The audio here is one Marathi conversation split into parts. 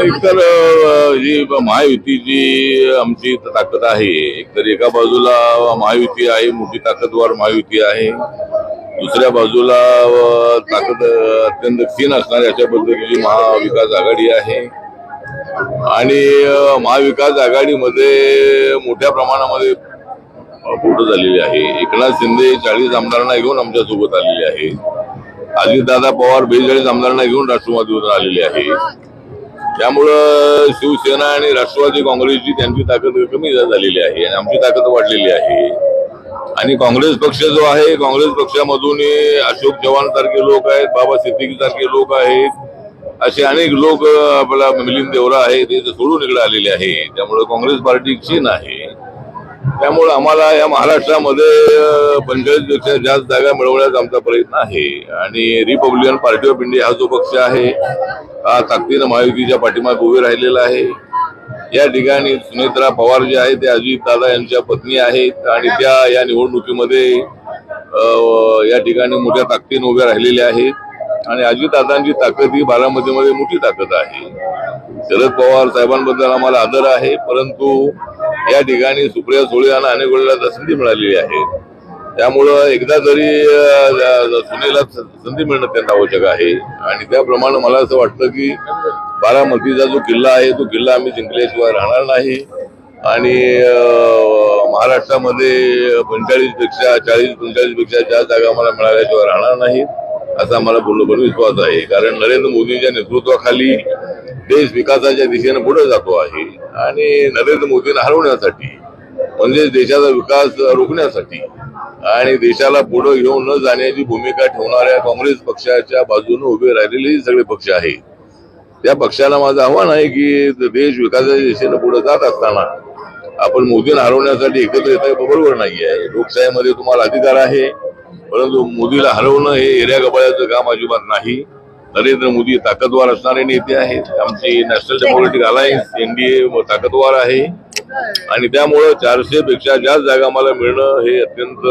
एकतर अ, जी महायुतीची आमची ताकद आहे एकतर एका बाजूला महायुती आहे मोठी ताकदवार महायुती आहे. दुसऱ्या बाजूला ताकद अत्यंत क्षीण असणारी अशा पद्धतीची महाविकास आघाडी आहे. आणि महाविकास आघाडीमध्ये मोठ्या प्रमाणामध्ये फोटो झालेली आहे. एकनाथ शिंदे चाळीस आमदारांना घेऊन आमच्यासोबत आलेले आहे. अजितदादा पवार बेचाळीस आमदारांना घेऊन राष्ट्रवादीवर आलेले आहे. त्यामुळं शिवसेना आणि राष्ट्रवादी काँग्रेसची त्यांची ताकद कमी झालेली आहे आणि आमची ताकद वाढलेली आहे. आणि काँग्रेस पक्ष जो आहे काँग्रेस पक्षामधून अशोक चव्हाण सारखे लोक आहेत बाबा सिद्दीकी सारखे लोक आहेत. असे अनेक लोक आपला मिलिंद देवरा आहे ते सोडून इकडे आलेले आहे. त्यामुळे काँग्रेस पार्टी क्षीण आहे त्यामुळे आम्हाला या महाराष्ट्रामध्ये पंचेचाळीसपेक्षा जास्त जागा मिळवण्याचा आमचा प्रयत्न आहे. आणि रिपब्लिकन पार्टी ऑफ इंडिया हा जो पक्ष आहे हा ताकदीनं महायुतीच्या पाठीमागे उभे राहिलेला आहे. या ठिकाणी सुनेत्रा पवार जे आहे ते अजित दादा यांच्या पत्नी आहेत आणि त्या या निवडणुकीमध्ये या ठिकाणी मोठ्या ताकदीनं उभ्या राहिलेल्या आहेत. आणि अजितदादांची ताकद ही बारामतीमध्ये मोठी ताकद आहे. शरद पवार साहेबांबद्दल आम्हाला आदर आहे परंतु या ठिकाणी सुप्रिया सुळे यांना अनेक वेळेला संधी मिळालेली आहे. त्यामुळं एकदा तरी सुनेला संधी मिळणं त्यांना आवश्यक आहे. आणि त्याप्रमाणे मला असं वाटतं की बारामतीचा जो किल्ला आहे तो किल्ला आम्ही जिंकल्याशिवाय राहणार नाही. आणि महाराष्ट्रामध्ये पंचेचाळीसपेक्षा चाळीस पंचेचाळीसपेक्षा जास्त जागा आम्हाला मिळाल्याशिवाय राहणार नाही असा मला पूर्णपणे विश्वास आहे. कारण नरेंद्र मोदींच्या नेतृत्वाखाली देश विकासाच्या दिशेने पुढे जातो आहे. आणि नरेंद्र मोदींना हरवण्यासाठी म्हणजे देशाचा विकास रोखण्यासाठी आणि देशाला पुढे घेऊन न जाण्याची भूमिका ठेवणाऱ्या काँग्रेस पक्षाच्या बाजूने उभे राहिलेले सगळे पक्ष आहेत. त्या पक्षाला माझं आव्हान आहे की देश विकासाच्या दिशेने पुढे जात असताना आपण मोदींना हरवण्यासाठी एकत्र येता बरोबर नाही आहे लोकशाहीमध्ये तुम्हाला अधिकार आहे. परंतु मोदीला हरवणं हे एरिया गबाळ्याचं काम अजिबात नाही. नरेंद्र मोदी ताकदवार असणारे नेते आहेत. आमची नॅशनल डेमोक्रेटिक अलायन्स एनडीए ताकदवार आहे. आणि त्यामुळं चारशे पेक्षा जास्त जागा मला मिळणं हे अत्यंत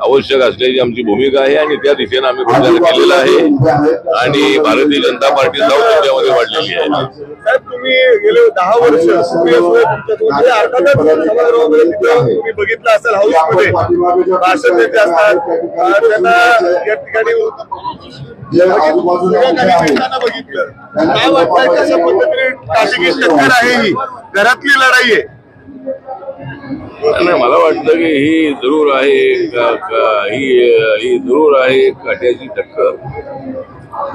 आवश्यक असल्याची आमची भूमिका आहे आणि त्या दिशेने आम्ही प्रचार केलेला आहे. आणि भारतीय जनता पार्टी साऊथ इंडियामध्ये वाढलेली आहे. साहेब तुम्ही गेले दहा वर्ष तुमच्यासोबत म्हणजे तुम्ही बघितलं असेल हाऊसमध्ये. भाषण देते असतात. त्यांना या ठिकाणी बघितलं. काय वाटतंय कशा पद्धतीने काशिकी टक्कर आहे ही? घरातली लढाई आहे. नाही मला वाटतं की ही जरूर आहे ही ही जरूर आहे काट्याची टक्कर.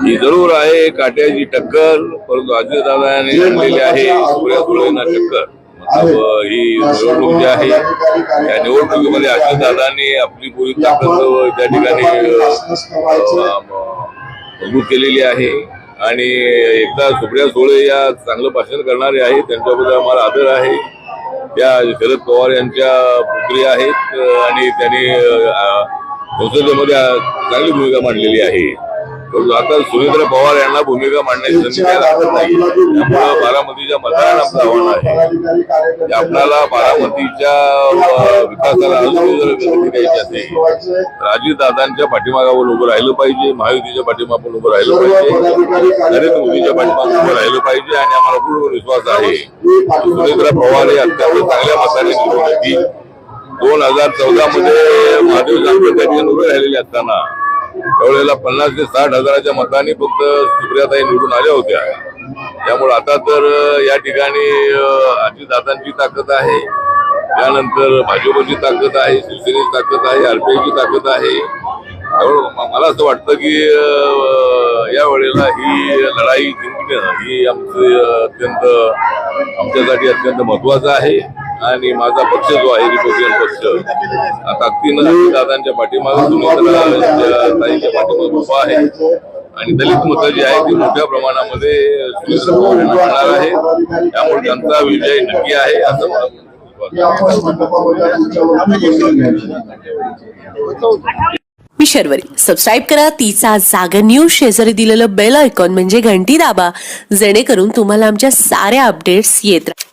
ही जरूर आहे काट्याची टक्कर परंतु अजितदादा यांनी आणलेली आहे सुप्रिया सुळेंना टक्कर. ही निवडणूक जी आहे या निवडणुकीमध्ये अजितदादांनी आपली पुरी ताकद त्या ठिकाणी मजबूत केलेली आहे. आणि एकदा सुप्रिया सुळे या चांगलं भाषण करणारे आहेत त्यांच्याबद्दल आम्हाला आदर आहे. त्या शरद पवार यांच्या पुत्री आहेत आणि त्यांनी संसदेमध्ये चांगली भूमिका मांडलेली आहे. आता सुरेंद्र पवार यांना भूमिका मांडण्याची संधी द्यायला हरकत नाही त्यामुळं बारामतीच्या मतदारांना आमचं आव्हान आहे. की आपल्याला बारामतीच्या विकासाला अजून जर गती द्यायची असेल तर अजितदादांच्या पाठीमागावर उभं राहिलं पाहिजे महायुतीच्या पाठीमागून उभं राहिलं पाहिजे नरेंद्र मोदीच्या पाठीमागून उभं राहिलं पाहिजे आणि आम्हाला पूर्ण विश्वास आहे सुरेंद्र पवार हे अत्यंत चांगल्या मताने निवडून येतील. दोन हजार चौदा मध्ये महादेव जानकर उभे राहिलेले असताना त्यावेळेला पन्नास ते साठ हजाराच्या मतांनी फक्त सुप्रियाताई निवडून आल्या होत्या. त्यामुळे आता तर या ठिकाणी अजितदादांची ताकद आहे. त्यानंतर भाजपची ताकद आहे शिवसेनेची ताकद आहे आरपीआयची ताकद आहे. त्यामुळे मला असं वाटतं की या वेळेला ही लढाई जिंकणं ही आमचं अत्यंत आमच्यासाठी अत्यंत महत्वाचं आहे. आणि माझा पक्ष जो आहे रिपब्लिकन पक्ष हा ताकदीनं दादांच्या पाठीमागे ताईंच्या पाठीमागे उभा आहे आणि दलित मतं जी आहे ती मोठ्या प्रमाणामध्ये होणार आहे. त्यामुळे त्यांचा विजय नक्की आहे असं मला विश्वास शर्वरी. सबस्क्राईब करा तिचा जागा न्यूज शेजारी दिलेलं बेल आयकॉन म्हणजे घंटी दाबा जेणेकरून तुम्हाला आमच्या साऱ्या अपडेट्स येत राहतील